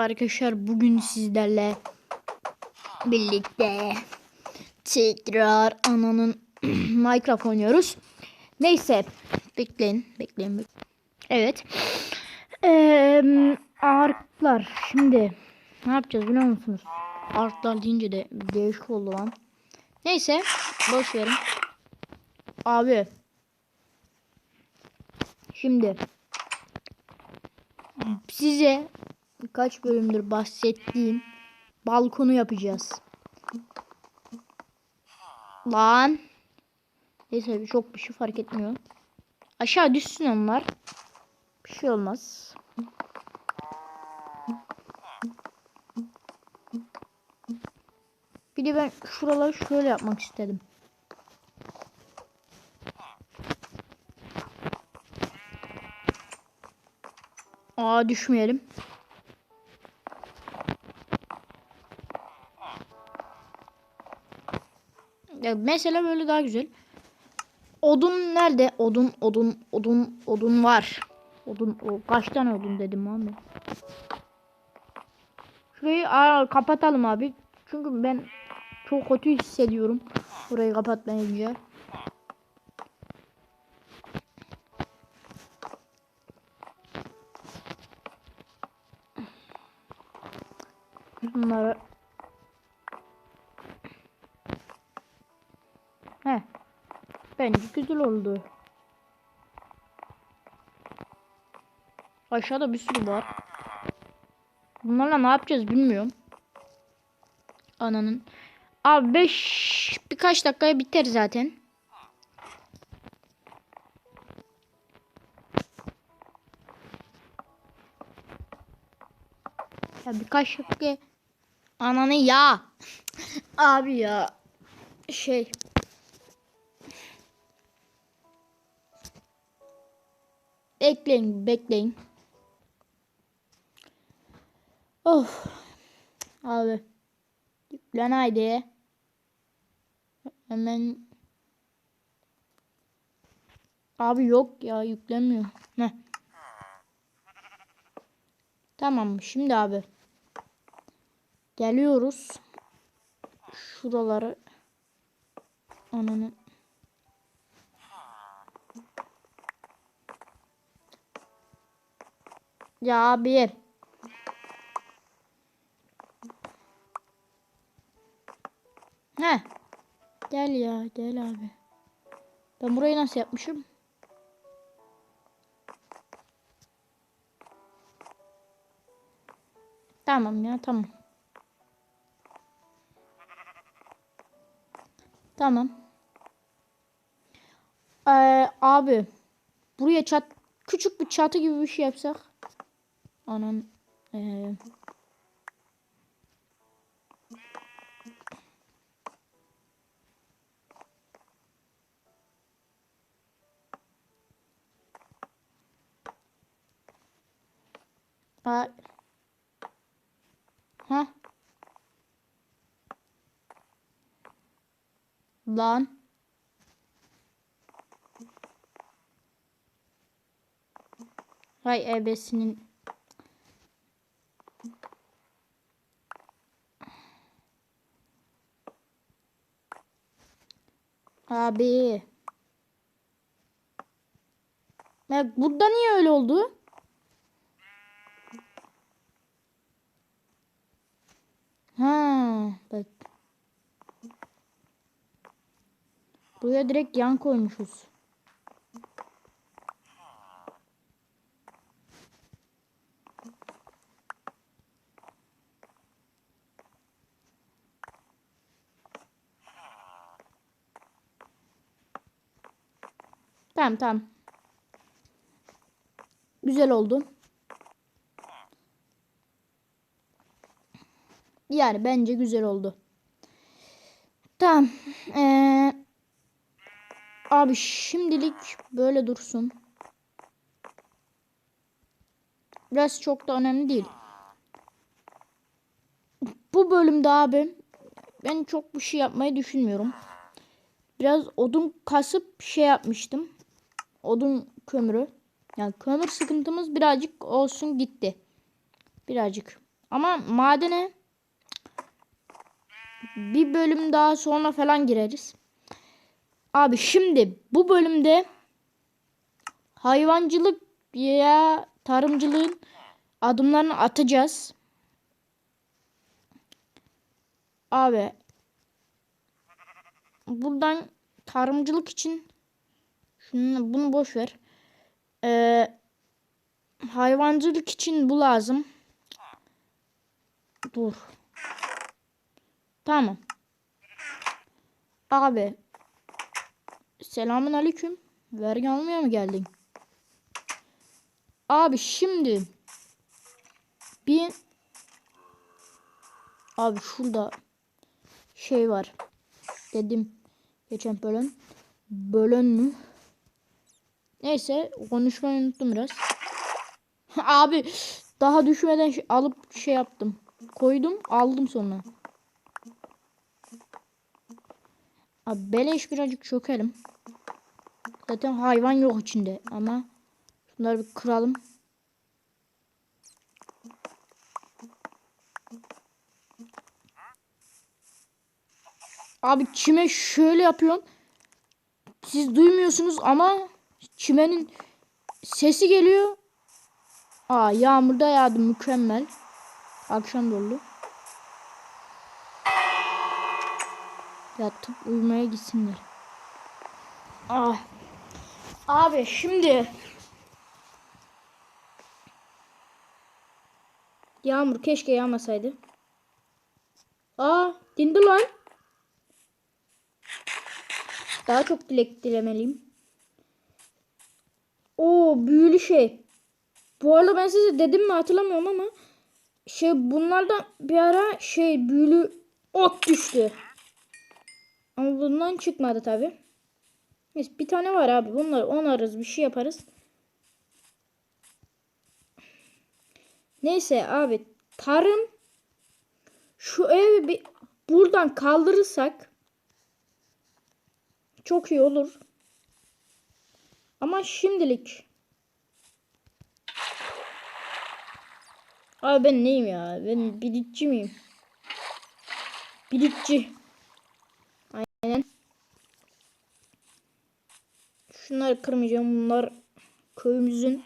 Arkadaşlar bugün sizlerle birlikte tekrar ananın Minecraft oynuyoruz. Neyse bekleyin bekleyin. bekleyin. Evet. Ee, arklar şimdi ne yapacağız biliyor musunuz? Arklar deyince de değişik oldu lan. Neyse boş verin. Abi. Şimdi size birkaç bölümdür bahsettiğim balkonu yapacağız. Lan. Neyse çok bir şey fark etmiyor. Aşağı düşsün onlar. Bir şey olmaz. Bir de ben şuraları şöyle yapmak istedim. Aa düşmeyelim. Mesela böyle daha güzel. Odun nerede? Odun, odun, odun, odun var. Odun, o kaç tane odun dedim abi. Şurayı aa, kapatalım abi. Çünkü ben çok kötü hissediyorum. Burayı kapatmayınca. Bunları Bence güzel oldu. Aşağıda bir sürü var. Bunlarla ne yapacağız bilmiyorum. Ananın. Abi 5 birkaç dakikaya biter zaten. Ya birkaç dakika ananı ya. Abi ya. Şey. Bekleyin, bekleyin. Of. Abi. Yüklen haydi. Hemen. Abi yok ya yüklenmiyor. Ne? Tamam şimdi abi. Geliyoruz. Şuraları. Ananı. Ya abi. He. Gel ya gel abi. Ben burayı nasıl yapmışım? Tamam ya tamam. Tamam. Ee, abi. Buraya çat küçük bir çatı gibi bir şey yapsak. Anam. Ee, Ha. Ha. Lan. Hay ebesinin. Abi. Ya burada niye öyle oldu? Ha, bak. Buraya direkt yan koymuşuz. Tamam tamam. Güzel oldu. Yani bence güzel oldu. Tamam. Ee, abi şimdilik böyle dursun. Biraz çok da önemli değil. Bu bölümde abi ben çok bir şey yapmayı düşünmüyorum. Biraz odun kasıp şey yapmıştım. Odun kömürü. Yani kömür sıkıntımız birazcık olsun gitti. Birazcık Ama madene bir bölüm daha sonra falan gireriz. Abi şimdi bu bölümde hayvancılık ya tarımcılığın adımlarını atacağız. Abi buradan tarımcılık için şunu bunu boş ver. Ee, hayvancılık için bu lazım. Dur. Tamam. Abi. Selamun aleyküm. Vergi almaya mı geldin? Abi şimdi bir abi şurada şey var. Dedim geçen bölüm. Bölüm mü? Neyse konuşmayı unuttum biraz. Abi daha düşmeden şey- alıp şey yaptım. Koydum aldım sonra. Abi beleş birazcık çökelim. Zaten hayvan yok içinde ama şunları bir kıralım. Abi çime şöyle yapıyorum. Siz duymuyorsunuz ama çimenin sesi geliyor. Aa yağmurda yağdı mükemmel. Akşam dolu. Yatıp uyumaya gitsinler. Ah. Abi şimdi Yağmur keşke yağmasaydı. Aa dindi lan. Daha çok dilek dilemeliyim. O büyülü şey. Bu arada ben size dedim mi hatırlamıyorum ama şey bunlardan bir ara şey büyülü ot düştü. Ama bundan çıkmadı tabi. Neyse bir tane var abi. Bunları onarız bir şey yaparız. Neyse abi tarım şu evi bir buradan kaldırırsak çok iyi olur. Ama şimdilik Abi ben neyim ya? Ben biritçi miyim? Biritçi. Aynen. Şunları kırmayacağım. Bunlar köyümüzün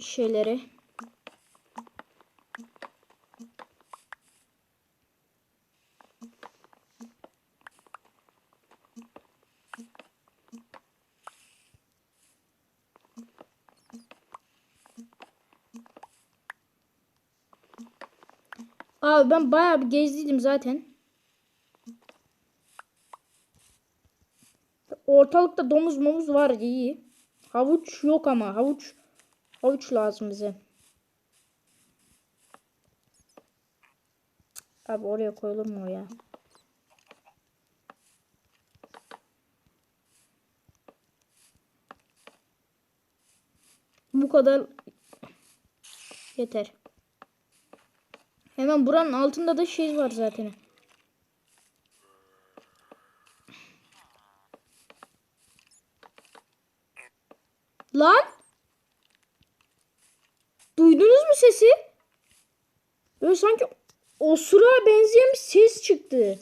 şeyleri. Abi ben bayağı bir gezdiydim zaten. Ortalıkta domuz momuz var iyi. Havuç yok ama havuç havuç lazım bize. Abi oraya koyulur mu ya? Bu kadar yeter. Hemen buranın altında da şey var zaten. Lan! Duydunuz mu sesi? Böyle sanki osura benzeyen bir ses çıktı.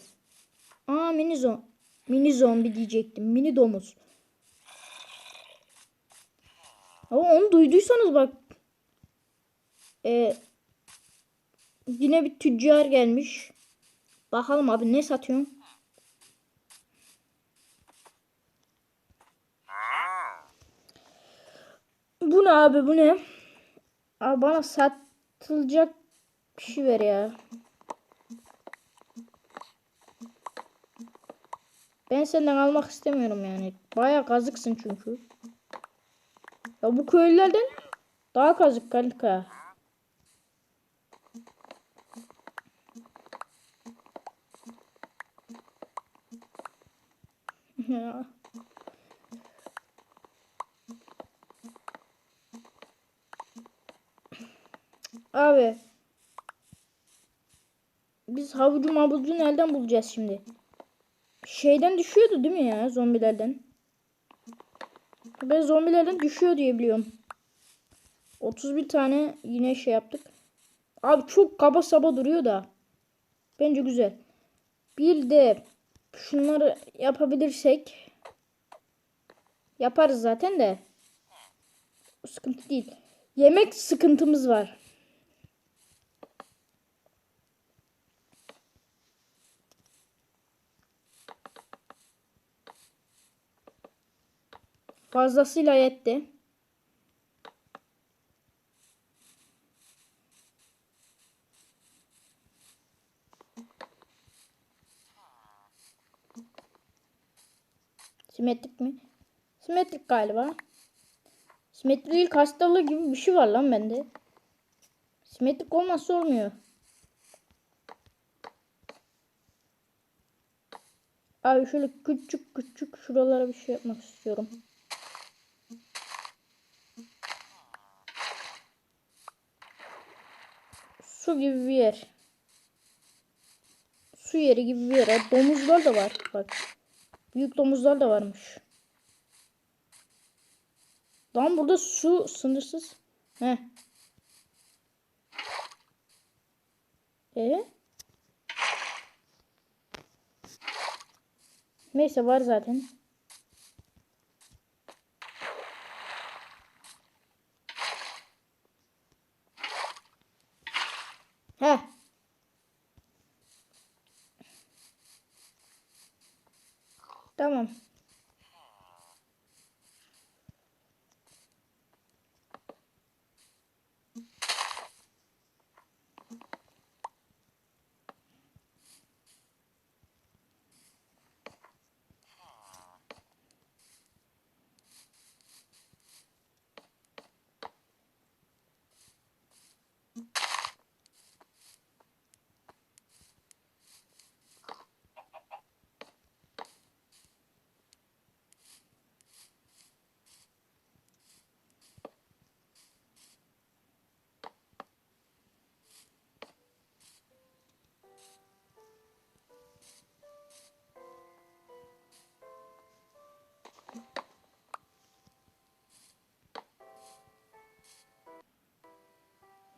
Aa mini zombi. Mini zombi diyecektim. Mini domuz. Ama onu duyduysanız bak. Ee, yine bir tüccar gelmiş. Bakalım abi ne satıyorsun? Bu ne abi bu ne? Abi bana satılacak bir şey ver ya. Ben senden almak istemiyorum yani. Baya kazıksın çünkü. Ya bu köylülerden daha kazık kanka. Ya. Abi. Biz havucu mavucu nereden bulacağız şimdi? Şeyden düşüyordu değil mi ya zombilerden? Ben zombilerden düşüyor diye biliyorum. 31 tane yine şey yaptık. Abi çok kaba saba duruyor da. Bence güzel. Bir de şunları yapabilirsek yaparız zaten de. O sıkıntı değil. Yemek sıkıntımız var. Fazlasıyla yetti. Simetrik mi? Simetrik galiba. Simetrik hastalığı gibi bir şey var lan bende. Simetrik olmazsa olmuyor. Abi şöyle küçük küçük şuralara bir şey yapmak istiyorum. Su gibi bir yer. Su yeri gibi bir yer. Domuzlar da var. Bak. Büyük domuzlar da varmış. Lan burada su sınırsız. He. E? Neyse var zaten.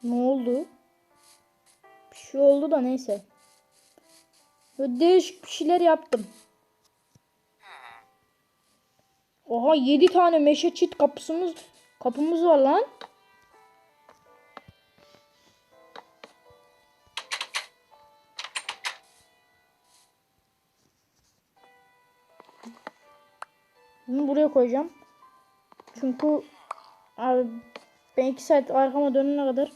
Ne oldu? Bir şey oldu da neyse. Böyle değişik bir şeyler yaptım. Oha 7 tane meşe çit kapısımız kapımız var lan. Bunu buraya koyacağım. Çünkü abi ben 2 saat arkama dönene kadar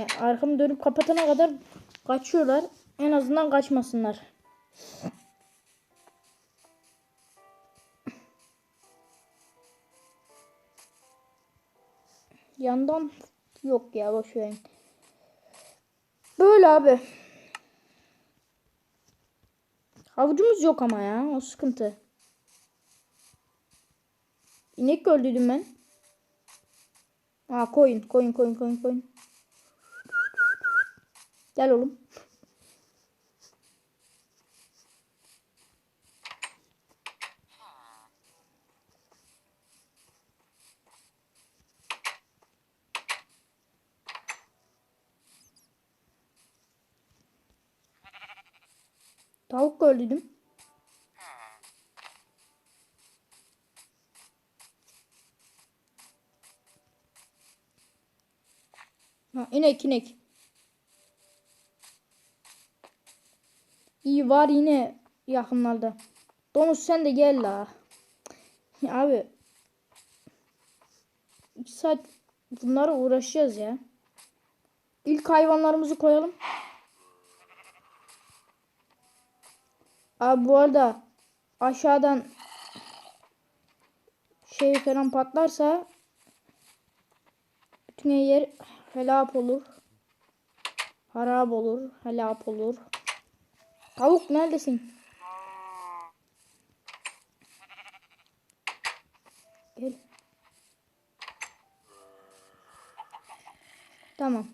yani arkamı dönüp kapatana kadar kaçıyorlar. En azından kaçmasınlar. Yandan yok ya boş verin. Böyle abi. Havucumuz yok ama ya o sıkıntı. İnek öldürdüm ben. Aa koyun koyun koyun koyun koyun. Gel oğlum. Tavuk öldürdüm. Ha, inek inek. İyi var yine yakınlarda. Domuz sen de gel la. Abi. İki saat bunlara uğraşacağız ya. İlk hayvanlarımızı koyalım. Abi bu arada aşağıdan şey falan patlarsa bütün yer helap olur. Harap olur. Helap olur. Tavuk neredesin? Gel. Tamam.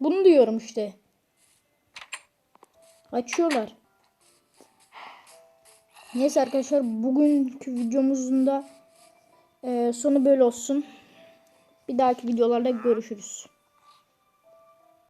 Bunu diyorum işte. Açıyorlar. Neyse arkadaşlar bugünkü videomuzun da e, sonu böyle olsun. Bir dahaki videolarda görüşürüz.